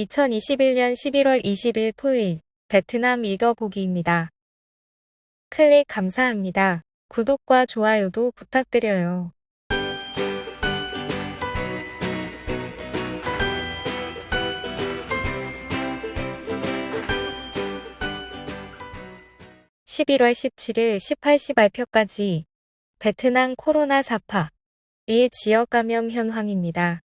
2021년 11월 20일 토요일 베트남 읽어보기입니다. 클릭 감사합니다. 구독과 좋아요도 부탁드려요. (11월 17일) (18시) 발표까지 베트남 코로나 사파 이 지역 감염 현황입니다.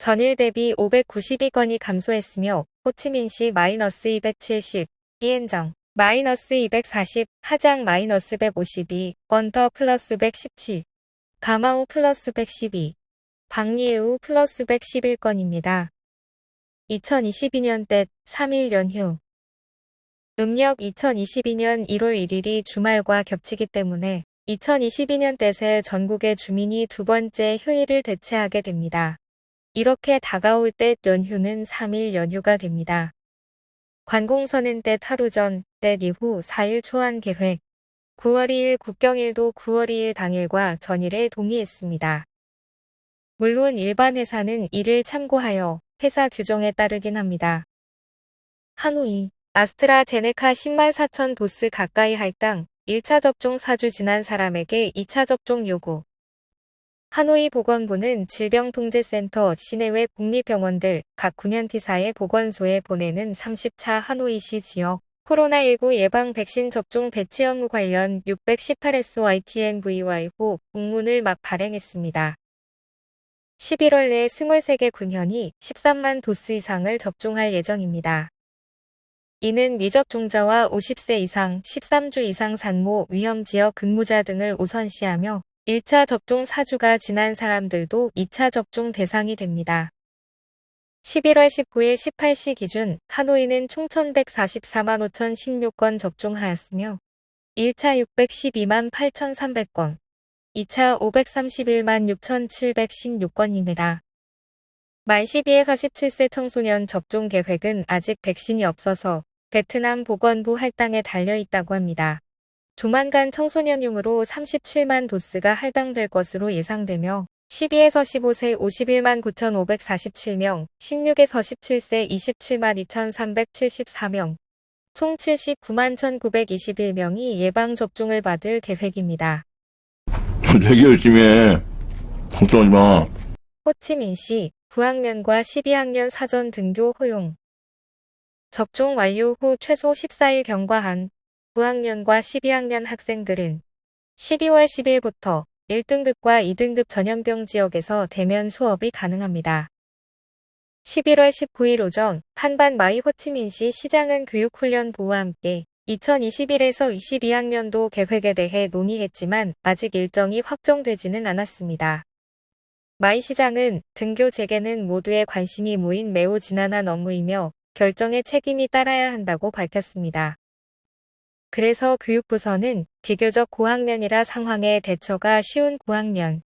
전일 대비 592건이 감소했으며 호치민시 마이너스 270, 이엔정 마이너스 240, 하장 마이너스 152, 원터 플러스 117, 가마오 플러스 112, 방리에우 플러스 111건입니다. 2022년 때 3일 연휴 음력 2022년 1월 1일이 주말과 겹치기 때문에 2022년 때 전국의 주민이 두 번째 휴일을 대체하게 됩니다. 이렇게 다가올 때 연휴는 3일 연휴가 됩니다. 관공서는 때 하루 전, 때 이후 4일 초안 계획. 9월 2일 국경일도 9월 2일 당일과 전일에 동의했습니다. 물론 일반 회사는 이를 참고하여 회사 규정에 따르긴 합니다. 하노이, 아스트라제네카 10만 4천 도스 가까이 할당 1차 접종 4주 지난 사람에게 2차 접종 요구. 하노이 보건부는 질병통제센터 시내외 국립병원들 각 9년티사의 보건소에 보내는 30차 하노이시 지역 코로나19 예방 백신 접종 배치 업무 관련 618SYTNVY 호 공문을 막 발행했습니다. 11월 내 23개 군현이 13만 도스 이상을 접종할 예정입니다. 이는 미접종자와 50세 이상 13주 이상 산모 위험지역 근무자 등을 우선시하며 1차 접종 4주가 지난 사람들도 2차 접종 대상이 됩니다. 11월 19일 18시 기준 하노이는 총 1144만 5016건 접종하였으며 1차 612만 8300건, 2차 531만 6716건입니다. 만 12에서 17세 청소년 접종 계획은 아직 백신이 없어서 베트남 보건부 할당에 달려 있다고 합니다. 조만간 청소년용으로 37만 도스가 할당될 것으로 예상되며 12에서 15세 51만 9,547명, 16에서 17세 27만 2,374명, 총 79만 1,921명이 예방접종을 받을 계획입니다. 되게 열심히 해. 걱정하지 마. 호치민시 9학년과 12학년 사전 등교 허용 접종 완료 후 최소 14일 경과한 9학년과 12학년 학생들은 12월 10일부터 1등급과 2등급 전염병 지역에서 대면 수업이 가능합니다. 11월 19일 오전 한반 마이 호치민시 시장은 교육훈련부와 함께 2021에서 22학년도 계획에 대해 논의했지만 아직 일정이 확정되지는 않았습니다. 마이 시장은 등교 재개는 모두의 관심이 모인 매우 지난한 업무이며 결정에 책임이 따라야 한다고 밝혔습니다. 그래서 교육부서는 비교적 고학년이라 상황에 대처가 쉬운 9학년,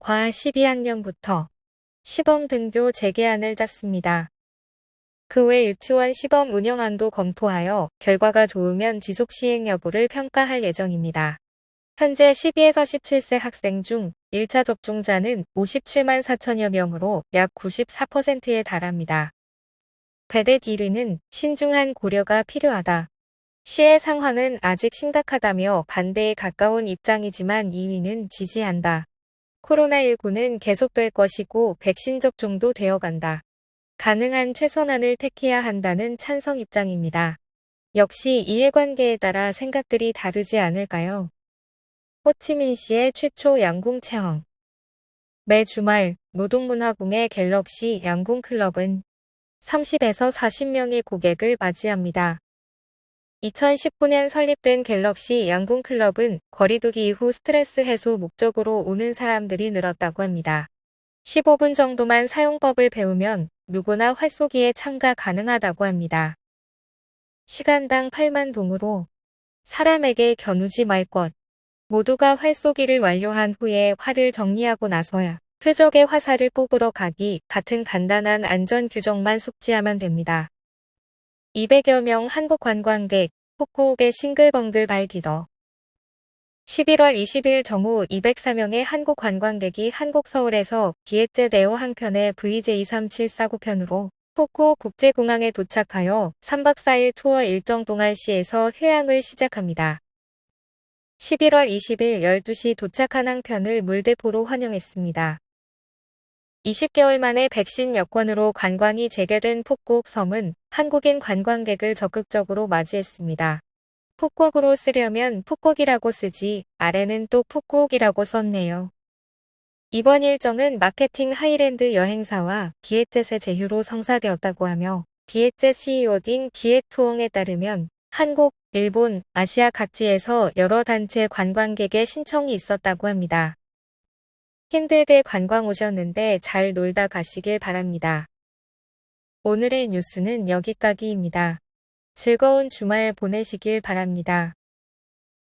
과 12학년부터 시범 등교 재개안을 짰습니다. 그 외 유치원 시범 운영안도 검토하여 결과가 좋으면 지속 시행 여부를 평가할 예정입니다. 현재 12에서 17세 학생 중 1차 접종자는 57만 4천여 명으로 약 94%에 달합니다. 배대 1위는 신중한 고려가 필요하다. 시의 상황은 아직 심각하다며 반대에 가까운 입장이지만 2위는 지지한다. 코로나19는 계속될 것이고 백신 접종도 되어간다. 가능한 최선안을 택해야 한다는 찬성 입장입니다. 역시 이해관계에 따라 생각들이 다르지 않을까요? 호치민 시의 최초 양궁 체험 매 주말 노동문화궁의 갤럭시 양궁클럽은 30에서 40명의 고객을 맞이합니다. 2019년 설립된 갤럭시 양궁 클럽은 거리두기 이후 스트레스 해소 목적으로 오는 사람들이 늘었다고 합니다. 15분 정도만 사용법을 배우면 누구나 활쏘기에 참가 가능하다고 합니다. 시간당 8만 동으로 사람에게 겨누지 말 것. 모두가 활쏘기를 완료한 후에 활을 정리하고 나서야 표적의 화살을 뽑으러 가기 같은 간단한 안전 규정만 숙지하면 됩니다. 200여 명 한국 관광객, 후쿠옥의 싱글벙글 발디더. 11월 20일 정오 204명의 한국 관광객이 한국 서울에서 기획제 네오 항편의 VJ2374 편으로 푸꾸 국제공항에 도착하여 3박 4일 투어 일정 동아시에서 휴양을 시작합니다. 11월 20일 12시 도착한 항편을 물대포로 환영했습니다. 20개월 만에 백신 여권으로 관광이 재개된 푸꾸옥 섬은 한국인 관광객을 적극적으로 맞이했습니다. 푸꾸옥으로 쓰려면 푸꾸옥이라고 쓰지 아래는 또 푸꾸옥이라고 썼네요. 이번 일정은 마케팅 하이랜드 여행사와 기엣젯의 제휴로 성사되었다고 하며 기엣젯 CEO 딘 기엣투ong에 따르면 한국, 일본, 아시아 각지에서 여러 단체 관광객의 신청이 있었다고 합니다. 힘들게 관광 오셨는데 잘 놀다 가시길 바랍니다. 오늘의 뉴스는 여기까지입니다. 즐거운 주말 보내시길 바랍니다.